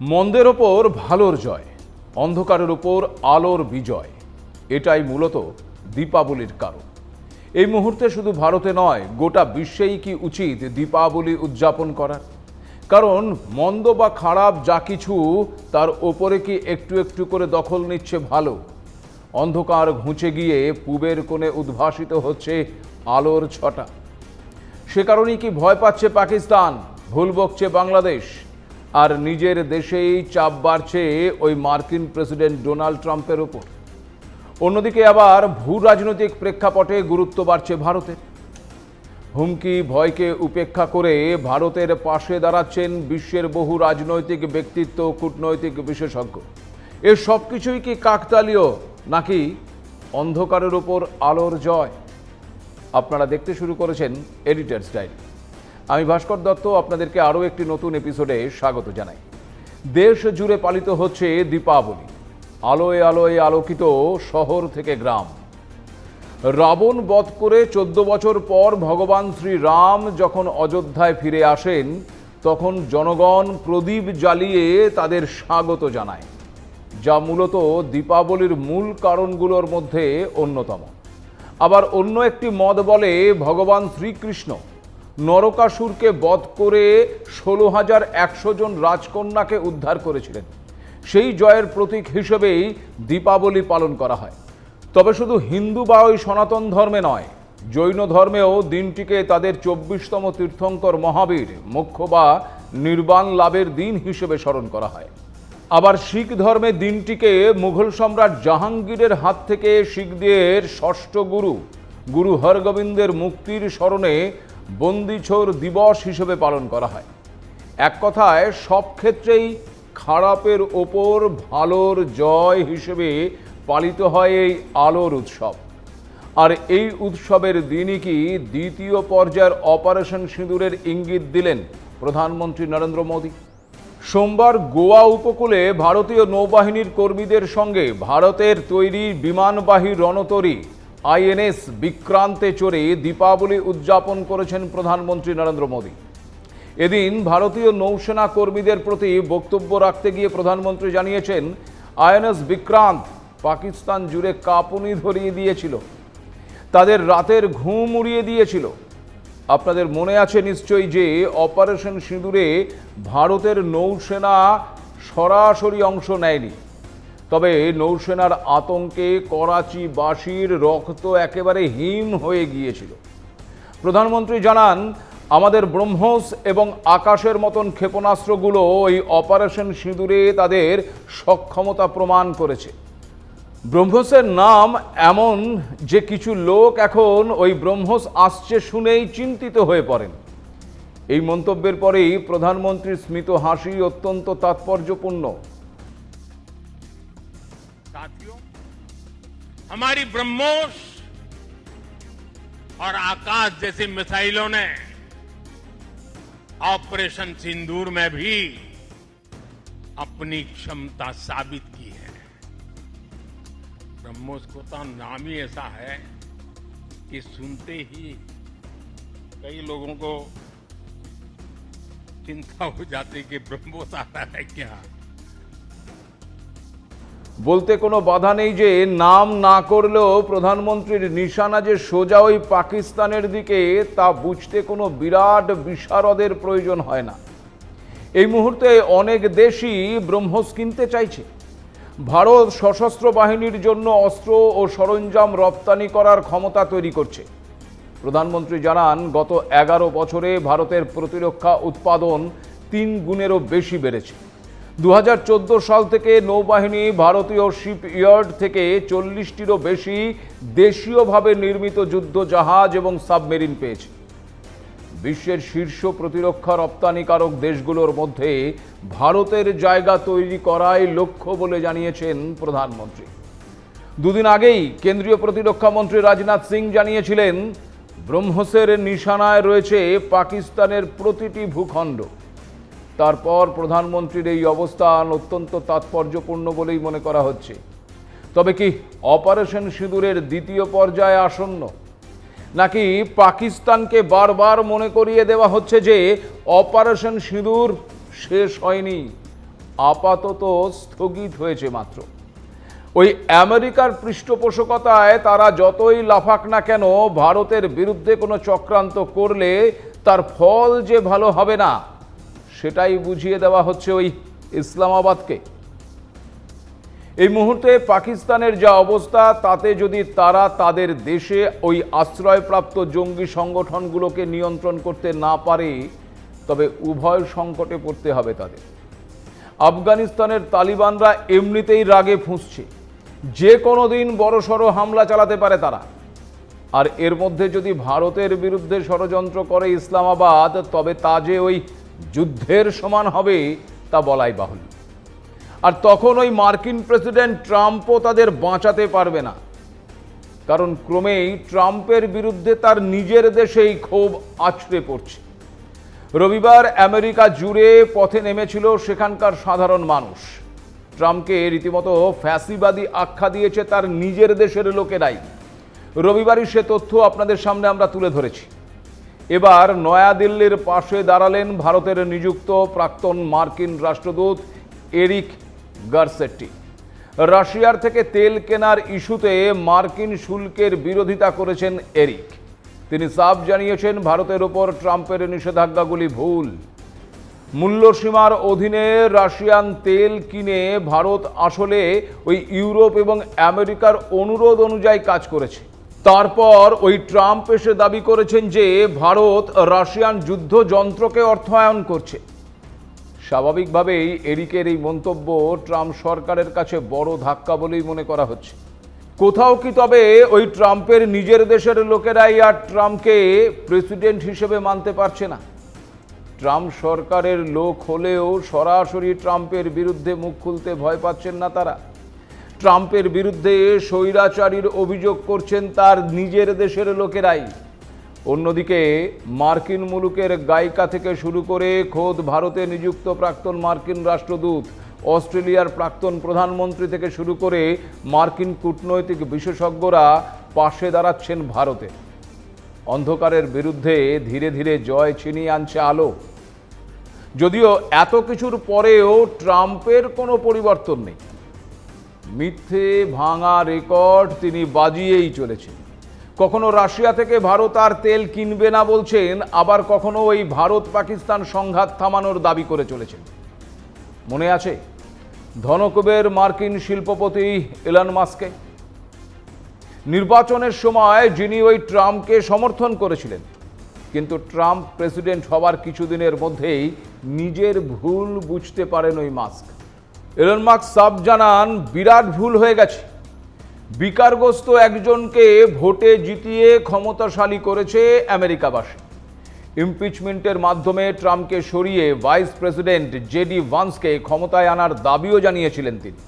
মন্দের ওপর ভালোর জয়, অন্ধকারের ওপর আলোর বিজয়, এটাই মূলত দীপাবলির কারণ। এই মুহূর্তে শুধু ভারতে নয়, গোটা বিশ্বেই কি উচিত দীপাবলি উদযাপন করার? কারণ মন্দ বা খারাপ যা কিছু, তার ওপরে কি একটু একটু করে দখল নিচ্ছে ভালো? অন্ধকার ঘুঁচে গিয়ে পূবের কোণে উদ্ভাসিত হচ্ছে আলোর ছটা। সে কারণেই কি ভয় পাচ্ছে পাকিস্তান, ভুল বকছে বাংলাদেশ? আর নিজের দেশেই চাপ বাড়ছে ওই মার্কিন প্রেসিডেন্ট ডোনাল্ড ট্রাম্পের ওপর। অন্যদিকে আবার ভূ রাজনৈতিক প্রেক্ষাপটে গুরুত্ব বাড়ছে ভারতের। হুমকি, ভয়কে উপেক্ষা করে ভারতের পাশে দাঁড়াচ্ছেন বিশ্বের বহু রাজনৈতিক ব্যক্তিত্ব, কূটনৈতিক বিশেষজ্ঞ। এর সব কিছুই কি কাকতালীয়, নাকি অন্ধকারের ওপর আলোর জয়? আপনারা দেখতে শুরু করেছেন এডিটার স্টাইল আমি ভাস্কর দত্ত, আপনাদেরকে আরও একটি নতুন এপিসোডে স্বাগত জানাই। দেশ জুড়ে পালিত হচ্ছে দীপাবলি। আলোয় আলোয় আলোকিত শহর থেকে গ্রাম। রাবণ বধ করে চোদ্দ বছর পর ভগবান শ্রী রাম যখন অযোধ্যায় ফিরে আসেন, তখন জনগণ প্রদীপ জ্বালিয়ে তাদের স্বাগত জানায়, যা মূলত দীপাবলির মূল কারণগুলোর মধ্যে অন্যতম। আবার অন্য একটি মত বলে ভগবান শ্রীকৃষ্ণ নরকাসুরকে বধ করে ষোলো হাজার একশো জন রাজকন্যাকে উদ্ধার করেছিলেন। সেই জয়ের প্রতীক হিসেবেই দীপাবলি পালন করা হয়। তবে শুধু হিন্দু বা ওই সনাতন ধর্মে নয়, জৈন ধর্মেও দিনটিকে তাদের চব্বিশতম তীর্থঙ্কর মহাবীর মোক্ষ বা নির্বাণ লাভের দিন হিসেবে স্মরণ করা হয়। আবার শিখ ধর্মে দিনটিকে মুঘল সম্রাট জাহাঙ্গীরের হাত থেকে শিখদের ষষ্ঠ গুরু গুরু হরগোবিন্দের মুক্তির স্মরণে বন্দিছোর দিবস হিসেবে পালন করা হয়। এক কথায়, সব ক্ষেত্রেই খারাপের ওপর ভালোর জয় হিসেবে পালিত হয় এই আলোর উৎসব। আর এই উৎসবের দিনই কি দ্বিতীয় পর্যায়ের অপারেশন সিঁদুরের ইঙ্গিত দিলেন প্রধানমন্ত্রী নরেন্দ্র মোদী? সোমবার গোয়া উপকূলে ভারতীয় নৌবাহিনীর কর্মীদের সঙ্গে ভারতের তৈরি বিমানবাহী রণতরী আইএনএস বিক্রান্তে চড়ে দীপাবলি উদযাপন করেছেন প্রধানমন্ত্রী নরেন্দ্র মোদী। এদিন ভারতীয় নৌসেনা কর্মীদের প্রতি বক্তব্য রাখতে গিয়ে প্রধানমন্ত্রী জানিয়েছেন, আইএনএস বিক্রান্ত পাকিস্তান জুড়ে কাঁপুনি ধরিয়ে দিয়েছিল। তাদের রাতের ঘুম উড়িয়ে দিয়েছিল। আপনাদের মনে আছে নিশ্চয়ই যে অপারেশন সিঁদুরে ভারতের নৌসেনা সরাসরি অংশ নেয়নি। তবে নৌসেনার আতঙ্কে করাচিবাসীর রক্ত একেবারে হিম হয়ে গিয়েছিল। প্রধানমন্ত্রী জানান, আমাদের ব্রহ্মস এবং আকাশের মতন ক্ষেপণাস্ত্রগুলো ওই অপারেশন সিঁদুরে তাদের সক্ষমতা প্রমাণ করেছে। ব্রহ্মসের নাম এমন যে কিছু লোক এখন ওই ব্রহ্মস আসছে শুনেই চিন্তিত হয়ে পড়েন। এই মন্তব্যের পরেই প্রধানমন্ত্রীর স্মিত হাসি অত্যন্ত তাৎপর্যপূর্ণ। हमारी ब्रह्मोस और आकाश जैसी मिसाइलों ने ऑपरेशन सिंदूर में भी अपनी क्षमता साबित की है। ब्रह्मोस को तो नाम ही ऐसा है कि सुनते ही कई लोगों को चिंता हो जाती कि ब्रह्मोस आता है क्या? বলতে কোনো বাধা নেই যে নাম না করলেও প্রধানমন্ত্রীর নিশানা যে সোজা ওই পাকিস্তানের দিকে, তা বুঝতে কোনো বিরাট বিশারদের প্রয়োজন হয় না। এই মুহূর্তে অনেক দেশই ব্রহ্মস কিনতে চাইছে। ভারত সশস্ত্র বাহিনীর জন্য অস্ত্র ও সরঞ্জাম রপ্তানি করার ক্ষমতা তৈরি করছে। প্রধানমন্ত্রী জানান, গত এগারো বছরে ভারতের প্রতিরক্ষা উৎপাদন তিন গুণেরও বেশি বেড়েছে। দু হাজার চোদ্দ সাল থেকে নৌবাহিনী ভারতীয় শিপ ইয়ার্ড থেকে চল্লিশটিরও বেশি দেশীয়ভাবে নির্মিত যুদ্ধ জাহাজ এবং সাবমেরিন পেয়েছে। বিশ্বের শীর্ষ প্রতিরক্ষা রপ্তানিকারক দেশগুলোর মধ্যে ভারতের জায়গা তৈরি করাই লক্ষ্য বলে জানিয়েছেন প্রধানমন্ত্রী। দুদিন আগেই কেন্দ্রীয় প্রতিরক্ষা মন্ত্রী রাজনাথ সিং জানিয়েছিলেন, ব্রহ্মসের নিশানায় রয়েছে পাকিস্তানের প্রতিটি ভূখণ্ড। তারপর প্রধানমন্ত্রীর এই অবস্থান অত্যন্ত তাৎপর্যপূর্ণ বলেই মনে করা হচ্ছে। তবে কি অপারেশন সিঁদুরের দ্বিতীয় পর্যায়ে আসন্ন? নাকি পাকিস্তানকে বারবার মনে করিয়ে দেওয়া হচ্ছে যে অপারেশন সিঁদুর শেষ হয়নি? আপাতত স্থগিত হয়েছে মাত্র। ওই আমেরিকার পৃষ্ঠপোষকতায় তারা যতই লাফাক না কেন, ভারতের বিরুদ্ধে কোনো চক্রান্ত করলে তার ফল যে ভালো হবে না। সেটাই বুঝিয়ে দেওয়া হচ্ছে ওই ইসলামাবাদকে। এই মুহূর্তে পাকিস্তানের যা অবস্থা, তাতে যদি তারা তাদের দেশে ওই আশ্রয়প্রাপ্ত জঙ্গি সংগঠনগুলোকে নিয়ন্ত্রণ করতে না পারে, তবে উভয় সংকটে পড়তে হবে তাদের। আফগানিস্তানের তালিবানরা এমনিতেই রাগে ফুঁসছে। যে কোনো দিন বড়সড় হামলা চালাতে পারে তারা। আর এর মধ্যে যদি ভারতের বিরুদ্ধে ষড়যন্ত্র করে ইসলামাবাদ, তবে তা যে ওই যুদ্ধের সমান হবে তা বলাই বাহুল্য। আর তখন ওই মার্কিন প্রেসিডেন্ট ট্রাম্পও তাদের বাঁচাতে পারবে না। কারণ ক্রমেই ট্রাম্পের বিরুদ্ধে তার নিজের দেশেই ক্ষোভ আছড়ে পড়ছে। রবিবার আমেরিকা জুড়ে পথে নেমেছিল সেখানকার সাধারণ মানুষ। ট্রাম্পকে রীতিমতো ফ্যাসিবাদী আখ্যা দিয়েছে তার নিজের দেশের লোকেরাই। রবিবারই সে তথ্য আপনাদের সামনে আমরা তুলে ধরেছি। এবার নয়াদিল্লির পাশে দাঁড়ালেন ভারতের নিযুক্ত প্রাক্তন মার্কিন রাষ্ট্রদূত এরিক গারসেট্টি। রাশিয়ার থেকে তেল কেনার ইস্যুতে মার্কিন শুল্কের বিরোধিতা করেছেন এরিক। তিনি সাফ জানিয়েছেন, ভারতের ওপর ট্রাম্পের নিষেধাজ্ঞাগুলি ভুল। মূল্যসীমার অধীনে রাশিয়ান তেল কিনে ভারত আসলে ওই ইউরোপ এবং আমেরিকার অনুরোধ অনুযায়ী কাজ করেছে। তারপর ওই ট্রাম্প এসে দাবি করেছেন যে ভারত রাশিয়ান যুদ্ধ যন্ত্রকে অর্থায়ন করছে। স্বাভাবিকভাবেই এরিকের এই মন্তব্য ট্রাম্প সরকারের কাছে বড় ধাক্কা বলেই মনে করা হচ্ছে। কোথাও কি তবে ওই ট্রাম্পের নিজের দেশের লোকেরাই আর ট্রাম্পকে প্রেসিডেন্ট হিসেবে মানতে পারছে না। ট্রাম্প সরকারের লোক হলেও সরাসরি ট্রাম্পের বিরুদ্ধে মুখ খুলতে ভয় পাচ্ছেন না তারা। ট্রাম্পের বিরুদ্ধে স্বৈরাচারীর অভিযোগ করছেন তার নিজের দেশের লোকেরাই। অন্যদিকে, মার্কিন মুলুকের গায়িকা থেকে শুরু করে খোদ ভারতে নিযুক্ত প্রাক্তন মার্কিন রাষ্ট্রদূত, অস্ট্রেলিয়ার প্রাক্তন প্রধানমন্ত্রী থেকে শুরু করে মার্কিন কূটনৈতিক বিশেষজ্ঞরা পাশে দাঁড়াচ্ছেন ভারতে। অন্ধকারের বিরুদ্ধে ধীরে ধীরে জয় ছিনিয়ে আনছে আলো। যদিও এত কিছুর পরেও ট্রাম্পের কোনো পরিবর্তন নেই। মিথ্যে ভাঙা রেকর্ড তিনি বাজিয়েই চলেছেন। কখনো রাশিয়া থেকে ভারত আর তেল কিনবে না বলছেন, আবার কখনো ওই ভারত পাকিস্তান সংঘাত থামানোর দাবি করে চলেছেন। মনে আছে ধনকুবের মার্কিন শিল্পপতি এলন মাস্কে নির্বাচনের সময় যিনি ওই ট্রাম্পকে সমর্থন করেছিলেন, কিন্তু ট্রাম্প প্রেসিডেন্ট হওয়ার কিছুদিনের মধ্যেই নিজের ভুল বুঝতে পারেন ওই মাস্ক। এলন মাস্ক সাব জানান, বিরাট ভুল হয়ে গেছে। বিকারগ্রস্ত একজনকে ভোটে জিতিয়ে ক্ষমতাশালী করেছে আমেরিকাবাসী। ইমপিচমেন্টের মাধ্যমে ট্রাম্পকে সরিয়ে ভাইস প্রেসিডেন্ট জেডি ভান্সকে ক্ষমতায় আনার দাবিও জানিয়েছিলেন তিনি।